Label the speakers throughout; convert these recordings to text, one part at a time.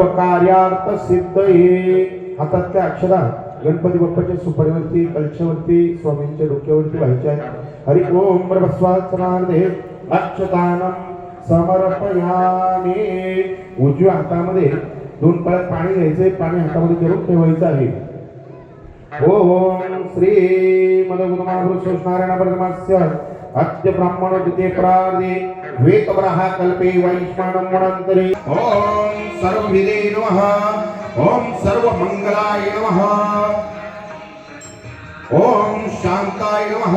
Speaker 1: सर्व कार्यार्थ सिद्ध हे हातातल्या अक्षरा गणपती बाप्पाच्या सुपारीवरती कलशावरती स्वामींच्या डोक्यावरती व्हायचे आहेत हरि ओम ब्रभस्वासनार्धे अक्षतानम समर्पयाने उजव्या हातामध्ये दोन पळ्यात पाणी घ्यायचे पाणी हातामध्ये करून ठेवायचं आहे. ओम श्री मदगुरु महापुरुष नारायण परमास्य अत्य ब्राह्मण द्वितीय प्रार्थी वेतवरः कल्पे वैश्वानं मुडन्तरे ॐ सर्वविदे नमः। ॐ सर्वमङ्गलाय नमः। ॐ शान्ताय नमः।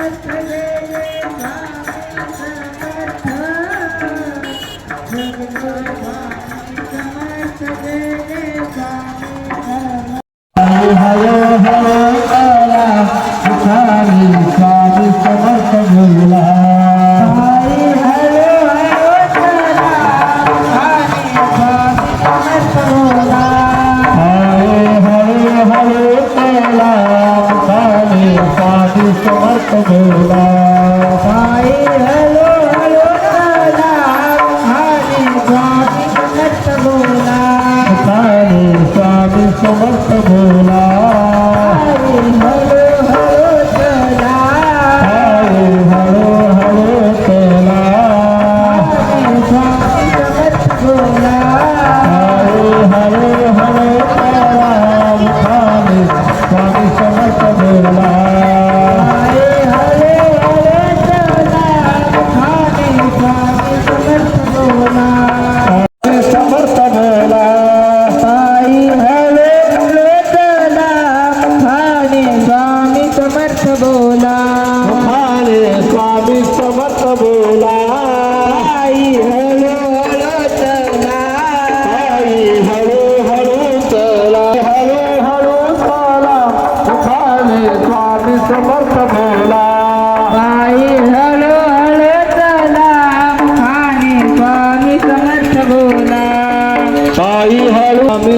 Speaker 2: Thank you.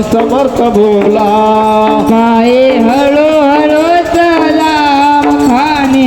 Speaker 2: समर्थ बोला
Speaker 3: काय हळूहळू चला
Speaker 2: खाने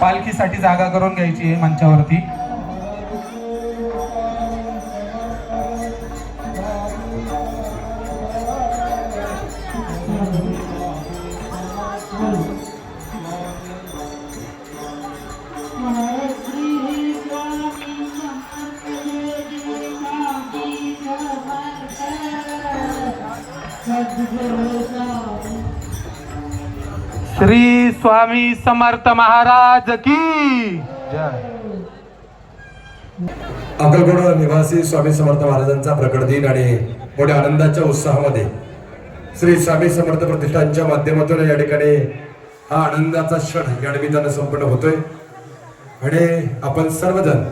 Speaker 4: पालखीसाठी जागा करून घ्यायची आहे मंचावरती. श्री स्वामी समर्थ महाराज की. जय.
Speaker 5: अक्कलकोट निवासी स्वामी समर्थ महाराजांचा प्रकट दिन आणि मोठ्या आनंदाच्या उत्साहामध्ये श्री स्वामी समर्थ प्रतिष्ठानच्या माध्यमातून या ठिकाणी हा आनंदाचा क्षण या निमित्तानं संपन्न होतोय. आणि आपण सर्वजण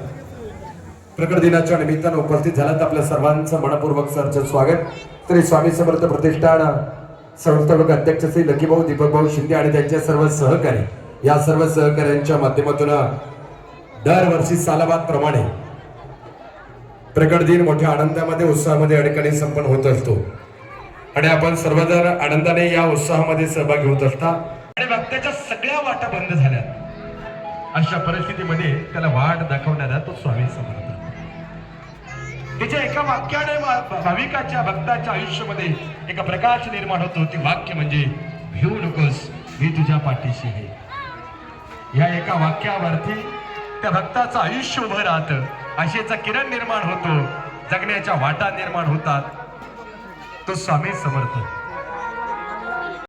Speaker 5: प्रकट दिनाच्या निमित्तानं उपस्थित झाल्यात आपल्या सर्वांचं मनपूर्वक सरचं स्वागत. श्री स्वामी समर्थ प्रतिष्ठान संस्थापक अध्यक्ष श्री लकीभाऊ दीपकभाऊ शिंदे आणि त्यांचे सर्व सहकारी. या सर्व सहकाऱ्यांच्या माध्यमातून दरवर्षी सालाबाद प्रमाणे प्रकट दिन मोठ्या आनंदामध्ये उत्साहामध्ये अडकणी संपन्न होत असतो. आणि आपण सर्वजण आनंदाने या उत्साहामध्ये सहभागी होत असता आणि भक्ताच्या सगळ्या वाटा बंद झाल्या अशा परिस्थितीमध्ये त्याला वाट दाखवणारा तो स्वामी समर्थ. त्याच्या एका वाक्याने भाविकाच्या भक्ताच्या आयुष्यामध्ये एक प्रकाश निर्माण होतो. ते वाक्य म्हणजे भिवू नकोस मी तुझ्या पाठीशी आहे. या एका वाक्यावरती त्या भक्ताचं आयुष्य उभं राहतं. आशेचा किरण निर्माण होतो. जगण्याच्या वाटा निर्माण होतात. तो स्वामी समर्थ.